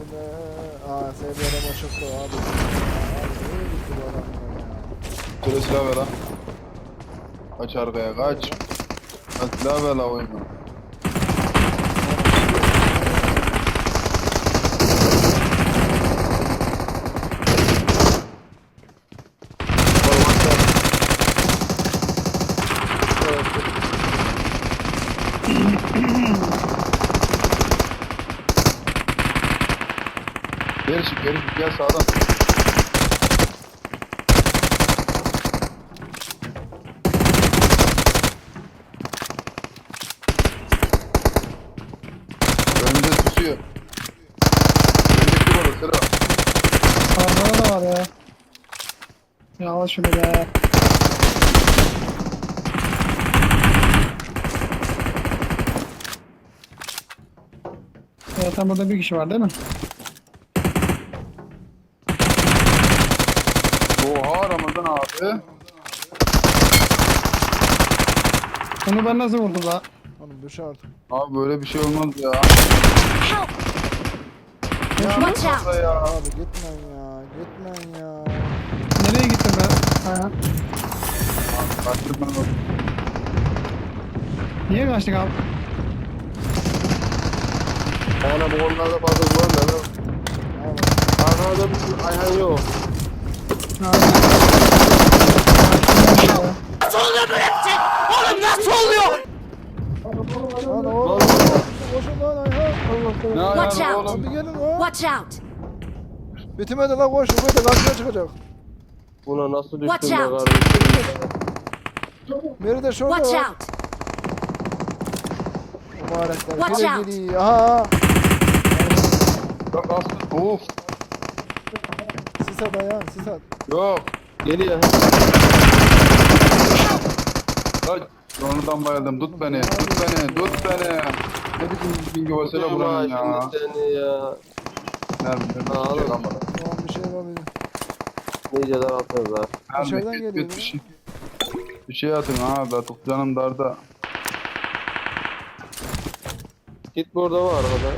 yine. Aa seviyede maçıklı abi. Abi nereye gitti bu adam ya? Şöyle silah ver ha. Kaç arkaya kaç. Lan silah ver la oyunu. Geri çık geri çık gel sağdan. Önünde tutuyor. Öndeki burada sıra. Sağda da var ya. Ya al şunu be. Zaten burada bir kişi var değil mi? Oha Ramazan abi. Onu ben nasıl vurdum la? Oğlum düş artık. Abi böyle bir şey olmaz ya. Watch out! burada ya. Abi gitmen ya. Gitmen ya. Nereye gittim ben? Ha. Kaçtım ben bak. Niye kaçtık abi? Ana bu onlarda fazla var da. Arkada bir ayağın yok. Ha. Lan oğlum. Koşun lan Ayhan. Watch out. oğlum? Hadi gelin lan. Watch out! Bitimedi lan koş. Bu da karşıya çıkacak. Buna nasıl düştün be out. kardeşim? Biri de şurada. Watch out! Mübarekler. Watch out. geliyor. Aha. Of. Sis at Ayhan. Sis at. Yok. Geliyor. Kaç. Sonradan bayıldım. Tut beni. Tut beni. Tut beni. Ne biçim bilgi vasıyla buranın ya. Seni ya. Nerede? Aa, Şey oğlum. Tamam bir şey yapabilirim. Niceler atmazlar. Nerede? Dışarıdan Git, geliyor git, bu. Bir şey. Bir şey atın abi. Artık canım darda. Git burada var arkada.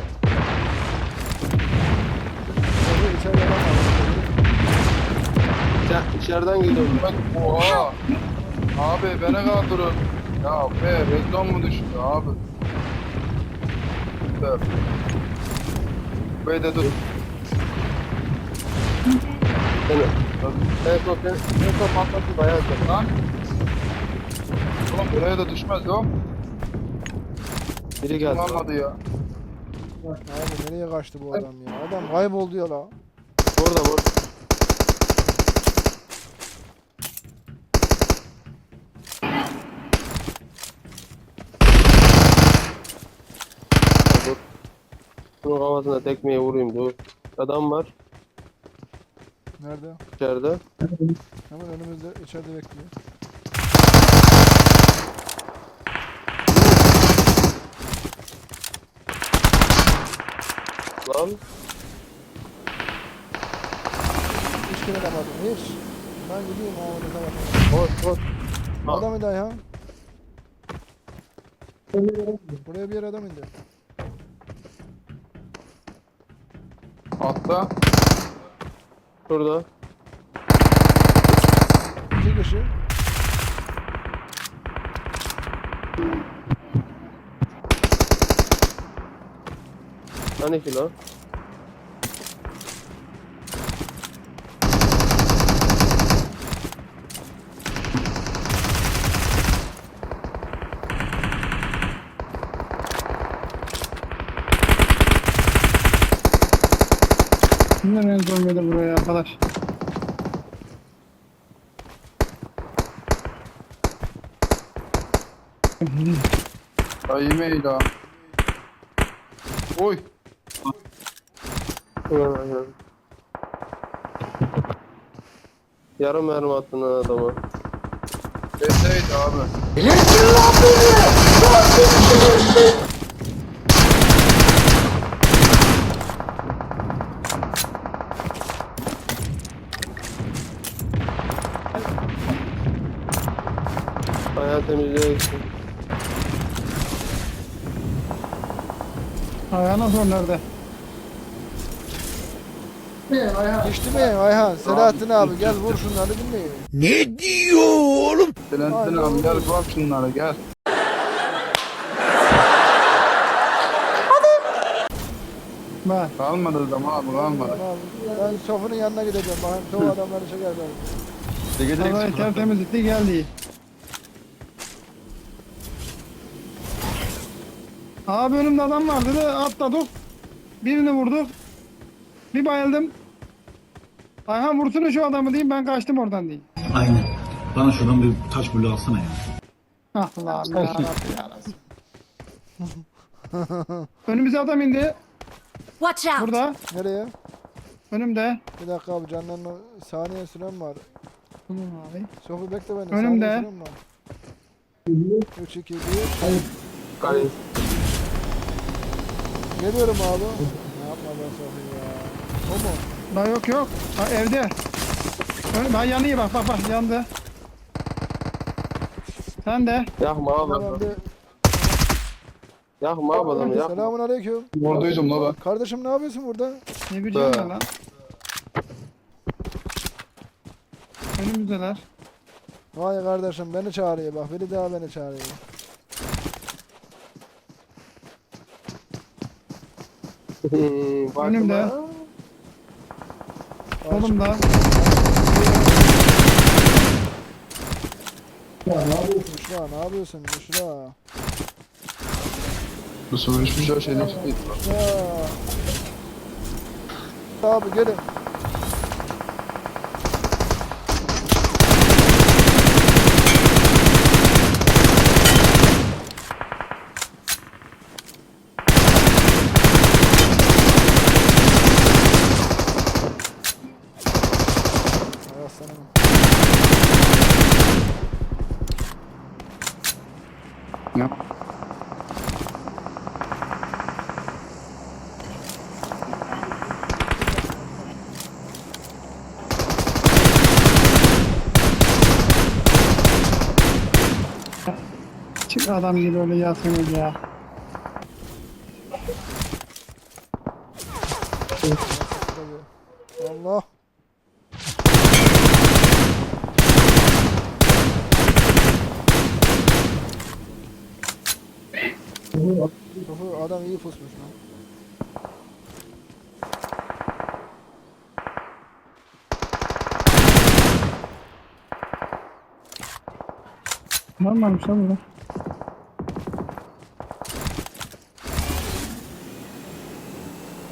Orada içeride adam var. İçer, içeriden geliyorum. Bak oha. Abi beni kaldırın. Ya be reklam mı düştü abi? Dur. Bey de dur. En son sen, en son patlattı bayağı sen. Lan. Oğlum buraya da düşmez yok. Biri geldi. Kullanmadı ya. Abi nereye kaçtı bu adam ya? Adam kayboldu ya la. Burada burada. Şunun kafasına tekmeye vurayım dur. Adam var Nerede? içeride. Hemen önümüzde içeride bekliyor. Lan Hiç göremedim hiç. Ben gideyim o önüne bak. koş koş. Ha. Adam indi Ayhan. Buraya bir yere adam indi. Altta. Şurada. İki kişi. Hani ki lan? Kimden en son geldi buraya arkadaş? Ay yemeği la. Oy. Ulan aynen. Yarım mermi attın ha adama. Deseydi abi. Ayağı temizliğe gitsin. Ayağına sor nerede? Geçti mi Ayhan? Selahattin abi gel vur şunları dinleyin. Selahattin abi gel bak şunlara gel. Bak. Kalmadı zaman abi kalmadı. Tamam. Ben Sofu'nun yanına gideceğim. Bakayım çoğu adamları çeker belki. Havayı tertemiz etti geldi. Abi önümde adam vardı da atladık. Birini vurduk. Bir bayıldım. Ayhan vursana şu adamı diyeyim ben kaçtım oradan diyeyim. Aynen. Bana şuradan bir taş bulu alsana ya. Allah'ım yarabbim yarabbim. Önümüze adam indi. Watch out! Burada. Nereye? Önümde. Bir dakika abi canlarına saniye süren var. Tamam abi. Sofu bekle beni. Önümde. Saniye süren var. 3, 2, 1. Kayın. Geliyorum abi. Ne yapma ben Sofu ya. O mu? Daha yok yok. Ha, evde. Ön, ben yanıyor bak bak bak yandı. Sen de. Yakma abi. Yakma abi adamı yakma. Selamun aleyküm. Oradaydım la ben. Kardeşim ne yapıyorsun burada? Ne Be. ben lan. Önümüzdeler. Vay kardeşim beni çağırıyor bak. Biri daha beni çağırıyor. Bakma. Önümde. Solumda. Müşra ne yapıyorsun Müşra? Bu sıvı hiçbir şey şeyden Müşra. Abi gelin. Çık adam gibi öyle yatıyorsunuz ya. Allah. Sofu adam iyi pusmuş lan. Normalmiş lan bu.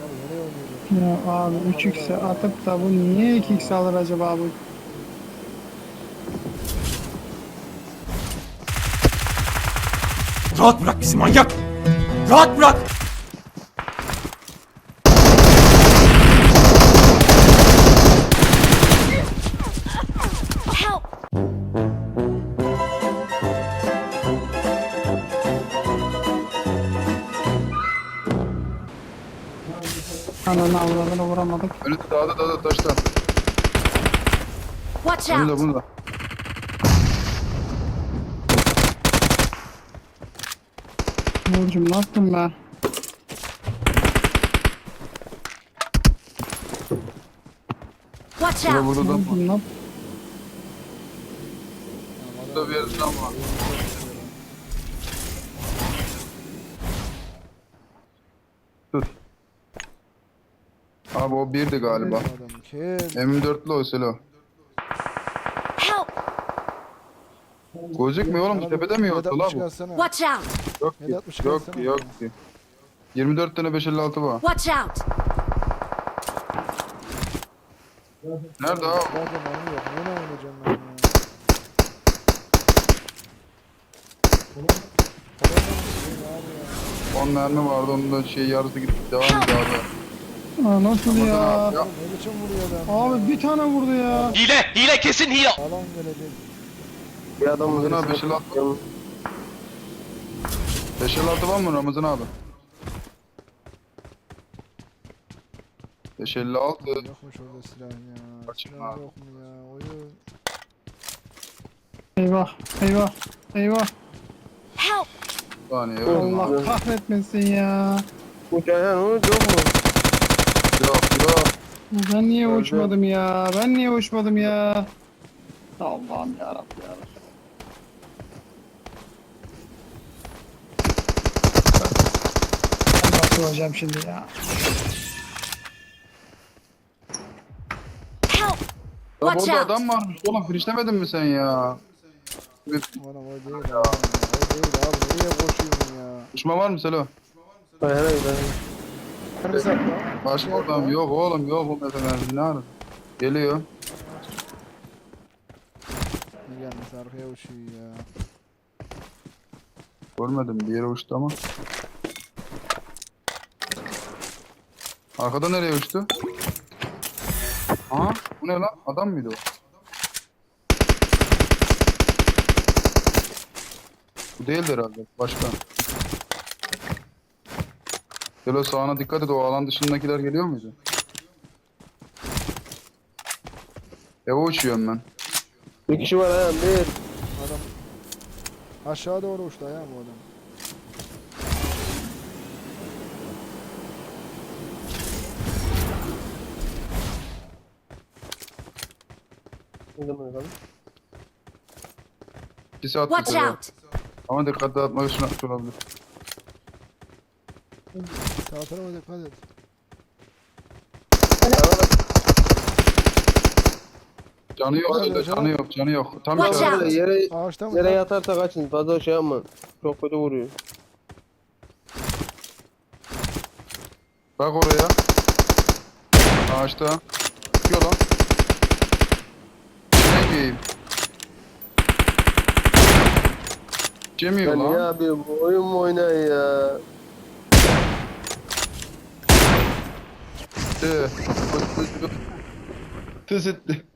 Abi nereye oynuyorsun? Ya abi 3x'e atıp da bu niye 2x alır acaba bu? Rahat bırak bizi manyak. Rahat bırak. Ananı avradını vuramadık. Önünde dağda dağda taşta. Watch Önünde out! bunu da. Burcum ne yaptın ben? Watch Burada out! burada da var. Burcum ne yap- Burada bir yerde adam var. Abi o birdi galiba. Adam kim? M4'lü o Selo. Gözükmüyor oğlum tepede mi yoktu la bu? Watch out! Yok ki. yapmış Yok kalsana? ki yok ki. 24 tane 556 var. Watch out! Nerede abi? Zaten mermi yok. Neyle oynayacağım ben ya? On mermi vardı onun da şey yarısı gitti. Devam et abi. Aa, nasıl ya? Ya, Ne biçim vuruyor adam? Abi bir tane vurdu ya. Hile, hile kesin hile. Alan gelecek. Bir adamın Ramazan abi, birisine- beşi lan. 556 var mı Ramazan abi? 556. Yokmuş orada silah ya. Silah abi. yok mu ya? Oyun. Eyvah eyvah eyvah. Help! abi. Allah kahretmesin ya. Bu Ceyhan onu mu? Ben niye Öldü. uçmadım ya? Ben niye uçmadım ya? Allah'ım yarabbim ya. Ben nasıl olacağım şimdi ya? Help! Ya Watch burada out! adam varmış oğlum finişlemedin mi sen ya? Bir Oğlum o değil abi. O değil abi. Nereye koşuyorsun ya? uçma var mı Selo? Ben herhalde ben. Başka adam yok oğlum yok bu mesela ne arada? Geliyor. Ne gelmiş arkaya uçuyor ya. Görmedim bir yere uçtu ama. Arkada nereye uçtu? Aha bu ne lan? Adam mıydı o? Bu değildi herhalde. Başka. Şöyle sağına dikkat et o alan dışındakiler geliyor muydu? Eve uçuyorum ben. Bir kişi var ha bir. Adam aşağı doğru uçtu ya bu adam. Ne zaman? İkisi attı Watch out! Ama dikkat dağıtmak için atmış olabilir. Sağ tarafa dikkat et. Canı yok, Hadi canı yok, canı yok. Tam Watch içeride. out. Yere, yere, Ağaçta mı? yere lan? yatarsa kaçın. Fazla şey yapma. Çok kötü vuruyor. Bak oraya. Ağaçta. Çıkıyor lan. Ne diyeyim? Cemiyor Ben lan. ya bir oyun mu oynayın ya? Tı. Tı etti.